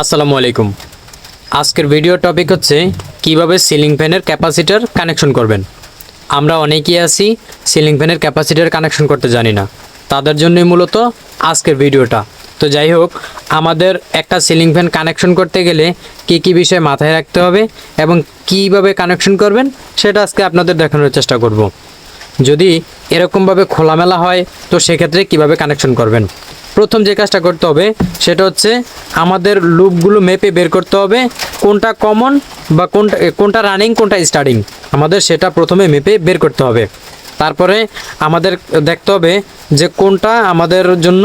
আসসালামু আলাইকুম। আজকের ভিডিও টপিক হচ্ছে কীভাবে সিলিং ফ্যানের ক্যাপাসিটার কানেকশন করবেন। আমরা অনেকেই আছি সিলিং ফ্যানের ক্যাপাসিটার কানেকশন করতে জানি না। তাদের জন্যই মূলত আজকের ভিডিওটা তো যাই হোক, আমাদের একটা সিলিং ফ্যান কানেকশন করতে গেলে কী কী বিষয় মাথায় রাখতে হবে এবং কীভাবে কানেকশন করবেন সেটা আজকে আপনাদের দেখানোর চেষ্টা করব। যদি এরকমভাবে খোলামেলা হয়, তো সেক্ষেত্রে কীভাবে কানেকশন করবেন? প্রথম যে কাজটা করতে হবে, সেটা হচ্ছে আমাদের লুপগুলো মেপে বের করতে হবে, কোনটা কমন বা কোনটা কোনটা রানিং, কোনটা স্টার্টিং। আমাদের সেটা প্রথমে মেপে বের করতে হবে। তারপরে আমাদের দেখতে হবে যে কোনটা আমাদের জন্য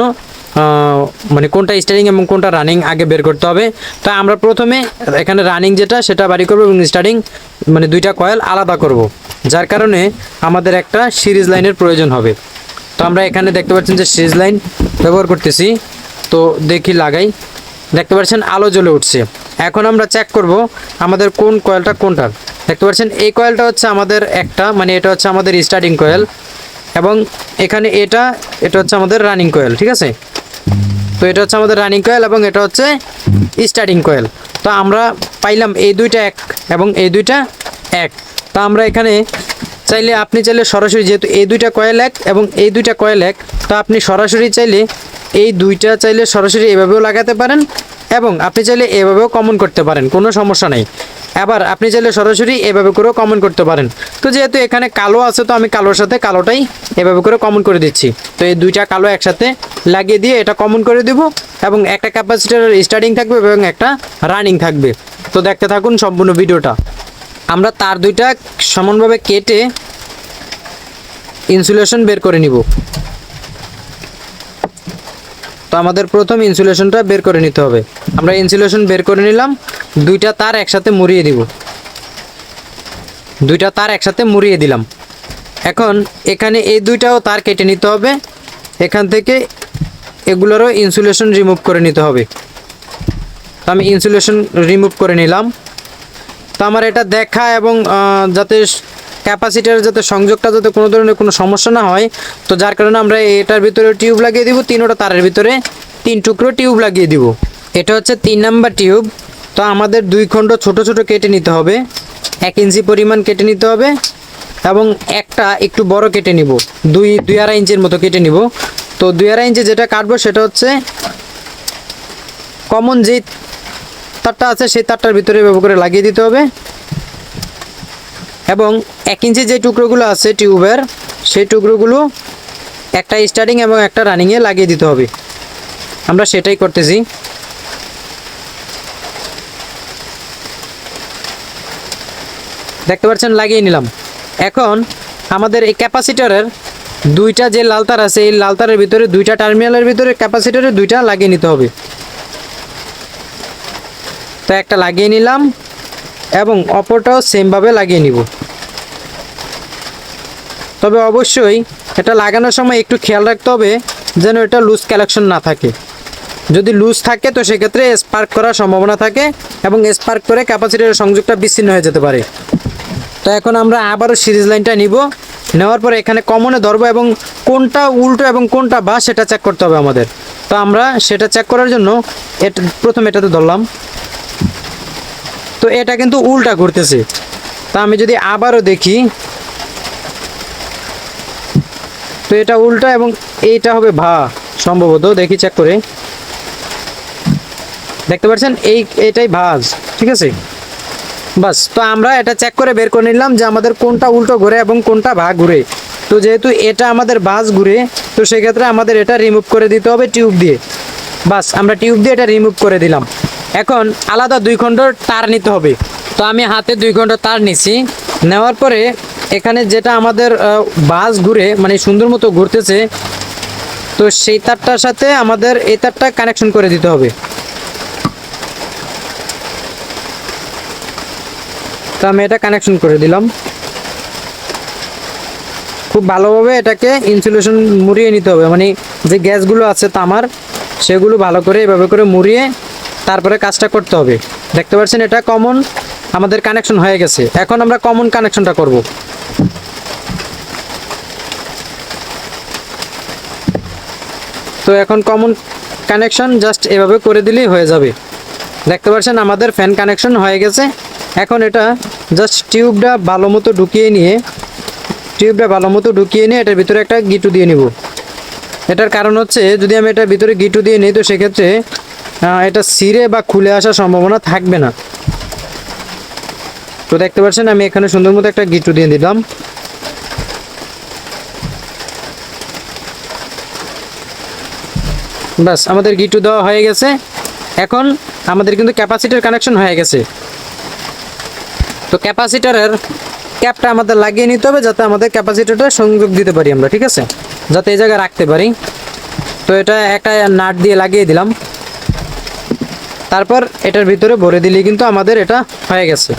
মানে কোনটা স্টার্টিং এবং কোনটা রানিং আগে বের করতে হবে। তা আমরা প্রথমে এখানে রানিং যেটা, সেটা বাড়ি করব এবং স্টার্টিং মানে দুইটা কয়েল আলাদা করব। যার কারণে আমাদের একটা সিরিজ লাইনের প্রয়োজন হবে। তো আমরা এখানে দেখতে পাচ্ছেন যে সিরিজ লাইন ব্যবহার করতেছি। তো দেখি লাগাই। দেখতে পাচ্ছেন আলো জ্বলে উঠছে। এখন আমরা চেক করব আমাদের কোন কয়েলটা কোনটা দেখতে পাচ্ছেন, এই কয়েলটা হচ্ছে আমাদের একটা মানে এটা হচ্ছে আমাদের স্টার্টিং কয়েল এবং এখানে এটা এটা হচ্ছে আমাদের রানিং কয়েল ঠিক আছে? তো এটা হচ্ছে আমাদের রানিং কয়েল এবং এটা হচ্ছে স্টার্টিং কয়েল তো আমরা পাইলাম এই দুইটা এক এবং এই দুইটা এক। তো আমরা এখানে চাইলে আপনি চাইলে সরাসরি যেহেতু এই দুইটা কয়েল এক এবং এই দুইটা কয়েল এক, তো আপনি সরাসরি চাইলে এই দুইটা চাইলে সরাসরি এভাবেও লাগাতে পারেন এবং আপনি চাইলে এভাবেও কমন করতে পারেন, কোনো সমস্যা নেই। আবার আপনি চাইলে সরাসরি এভাবে করেও কমন করতে পারেন। তো যেহেতু এখানে কালো আছে, তো আমি কালোর সাথে কালোটাই এভাবে করে কমন করে দিচ্ছি। তো এই দুইটা কালো একসাথে লাগিয়ে দিয়ে এটা কমন করে দিব এবং একটা ক্যাপাসিটার স্টার্টিং থাকবে এবং একটা রানিং থাকবে। তো দেখতে থাকুন সম্পূর্ণ ভিডিওটা। আমরা তার দুইটা সমানভাবে কেটে ইনসুলেশন বের করে নিব। তো আমাদের প্রথম ইনসুলেশনটা বের করে নিতে হবে। আমরা ইনসুলেশন বের করে নিলাম, দুইটা তার একসাথে মুড়িয়ে দিব। দুইটা তার একসাথে মুড়িয়ে দিলাম। এখন এখানে এই দুইটাও তার কেটে নিতে হবে। এখান থেকে এগুলোরও ইনসুলেশন রিমুভ করে নিতে হবে। তো আমি ইনসুলেশন রিমুভ করে নিলাম। তো আমার এটা দেখা এবং যাতে ক্যাপাসিটার যাতে সংযোগটা যাতে কোনো ধরনের কোনো সমস্যা না হয়, তো যার কারণে আমরা এটার ভিতরে টিউব লাগিয়ে দিব, তিনোটা তারের ভিতরে তিন টুকরো টিউব লাগিয়ে দিব। এটা হচ্ছে তিন নাম্বার টিউব। তো আমাদের দুই খণ্ড ছোট ছোট কেটে নিতে হবে। এক ইঞ্চি পরিমাণ কেটে নিতে হবে এবং একটা একটু বড় কেটে নিব। দুই দুই আড়াই ইঞ্চির মতো কেটে নিব। তো দুই আড়াই ইঞ্চি যেটা কাটবো সেটা হচ্ছে কমন যে তারটা আছে, সেই তারটার ভিতরে ব্যবহার করে লাগিয়ে দিতে হবে। এবং এক ইঞ্চি যে টুকরোগুলো আছে টিউবের, সেই টুকরোগুলো একটা স্টার্টিং এবং একটা রানিংয়ে লাগিয়ে দিতে হবে। আমরা সেটাই করতেছি। দেখতে পাচ্ছেন, লাগিয়ে নিলাম। এখন আমাদের এই ক্যাপাসিটারের দুইটা যে লালতার আছে, এই লালতারের ভিতরে দুইটা টার্মিনালের ভিতরে ক্যাপাসিটারের দুইটা লাগিয়ে নিতে হবে। তো একটা লাগিয়ে নিলাম এবং অপরটাও সেমভাবে লাগিয়ে নিব। তবে অবশ্যই এটা লাগানোর সময় একটু খেয়াল রাখতে হবে যেন এটা লুজ কালেকশন না থাকে। যদি লুজ থাকে তো সেক্ষেত্রে স্পার্ক করার সম্ভাবনা থাকে এবং স্পার্ক করে ক্যাপাসিটির সংযোগটা বিচ্ছিন্ন হয়ে যেতে পারে। তো এখন আমরা আবারও সিরিজ লাইনটা নিব। নেওয়ার পরে এখানে কমনে ধরবো এবং কোনটা উল্টো এবং কোনটা বা সেটা চেক করতে হবে আমাদের। তো আমরা সেটা চেক করার জন্য এটা প্রথম এটাতে ধরলাম। তো এটা কিন্তু উল্টা ঘুরতেছে তা আমি যদি আবারও দেখি, তো এটা উল্টা এবং এইটা হবে ভা, সম্ভবত। দেখি চেক করে। দেখতে পাচ্ছেন? এই, এটাই ভাজ, ঠিক আছে? বাস, তো আমরা এটা চেক করে বের করে নিলাম যে আমাদের কোনটা উল্টো ঘুরে এবং কোনটা ভা ঘুরে। তো যেহেতু এটা আমাদের বাস ঘুরে, তো সেক্ষেত্রে আমাদের এটা রিমুভ করে দিতে হবে টিউব দিয়ে। বাস, আমরা টিউব দিয়ে এটা রিমুভ করে দিলাম। এখন আলাদা দুই খণ্ড তার নিতে হবে। তো আমি হাতে দুই খণ্ড তার নিছি। নেওয়ার পরে এখানে যেটা আমাদের বাস ঘুরে মানে সুন্দর মতো ঘুরতেছে, তো সেই তারটার সাথে আমাদের এই তারটা কানেকশন করে দিতে হবে। তো আমি এটা কানেকশন করে দিলাম। খুব ভালোভাবে এটাকে ইনসুলেশন মুড়িয়ে নিতে হবে। মানে যে গ্যাসগুলো আছে তামার, সেগুলো ভালো করে এভাবে করে মুড়িয়ে তারপরে কাজটা করতে হবে। দেখতে পাচ্ছেন, এটা কমন আমাদের কানেকশন হয়ে গেছে। এখন আমরা কমন কানেকশনটা করব। তো এখন কমন কানেকশন জাস্ট এভাবে করে দিলেই হয়ে যাবে। দেখতে পাচ্ছেন, আমাদের ফ্যান কানেকশন হয়ে গেছে। এখন এটা জাস্ট টিউবটা ভালো মতো ঢুকিয়ে নিয়ে টিউবটা ভালো মতো ঢুকিয়ে নিয়ে এটার ভিতরে একটা গিটু দিয়ে নিব। এটার কারণ হচ্ছে, যদি আমি এটার ভিতরে গিটু দিয়ে নিই, তো সেক্ষেত্রে এটা সিরে বা খুলে আসার সম্ভাবনা থাকবে না। তো দেখতে পাচ্ছেন, আমি এখানে সুন্দর মতো একটা গিটু দিয়ে দিলাম। ব্যাস, আমাদের গিটু দেওয়া হয়ে গেছে। এখন আমাদের কিন্তু ক্যাপাসিটার কানেকশন হয়ে গেছে। তো ক্যাপাসিটারের ক্যাপটা আমাদের লাগিয়ে নিতে হবে, যাতে আমাদের ক্যাপাসিটারটা সংযোগ দিতে পারি আমরা, ঠিক আছে? যাতে এই জায়গায় রাখতে পারি। তো এটা একটা নাট দিয়ে লাগিয়ে দিলাম। তারপর এটার ভিতরে ভরে দিলে কিন্তু আমাদের এটা হয়ে গেছে।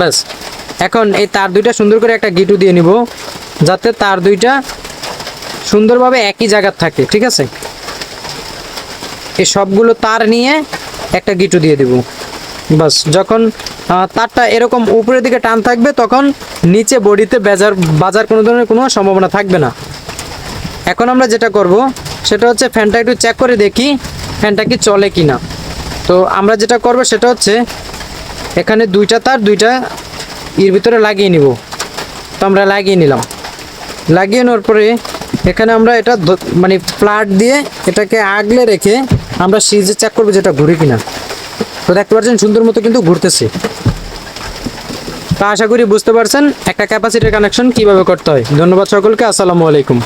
ব্যাস। এখন এই তার দুইটা সুন্দর করে একটা গিটু দিয়ে নিব, যাতে তার দুইটা সুন্দরভাবে একই জায়গার থাকে, ঠিক আছে? এই সবগুলো তার নিয়ে একটা গিটু দিয়ে দিব। বাস যখন তারটা এরকম উপরের দিকে টান থাকবে, তখন নিচে বডিতে বেজার, বাজার কোনো ধরনের কোনো সম্ভাবনা থাকবে না। এখন আমরা যেটা করব, সেটা হচ্ছে ফ্যানটা একটু চেক করে দেখি, ফ্যানটা কি চলে কি না তো আমরা যেটা করব সেটা হচ্ছে, এখানে দুইটা তার, দুইটা এর ভিতরে লাগিয়ে নিব। তো আমরা লাগিয়ে নিলাম। লাগিয়ে নেওয়ার পরে, এখানে আমরা এটা মানে ফ্ল্যাট দিয়ে এটাকে আগলে রেখে আমরা সিজে চেক করব যেটা ঘুরে কিনা। তো দেখতে পাচ্ছেন, সুন্দর মতো কিন্তু ঘুরতেছে। তো আশা করি বুঝতে পারছেন, একটা ক্যাপাসিটির কানেকশন কীভাবে করতে হয়। ধন্যবাদ সকলকে, আসসালামু আলাইকুম।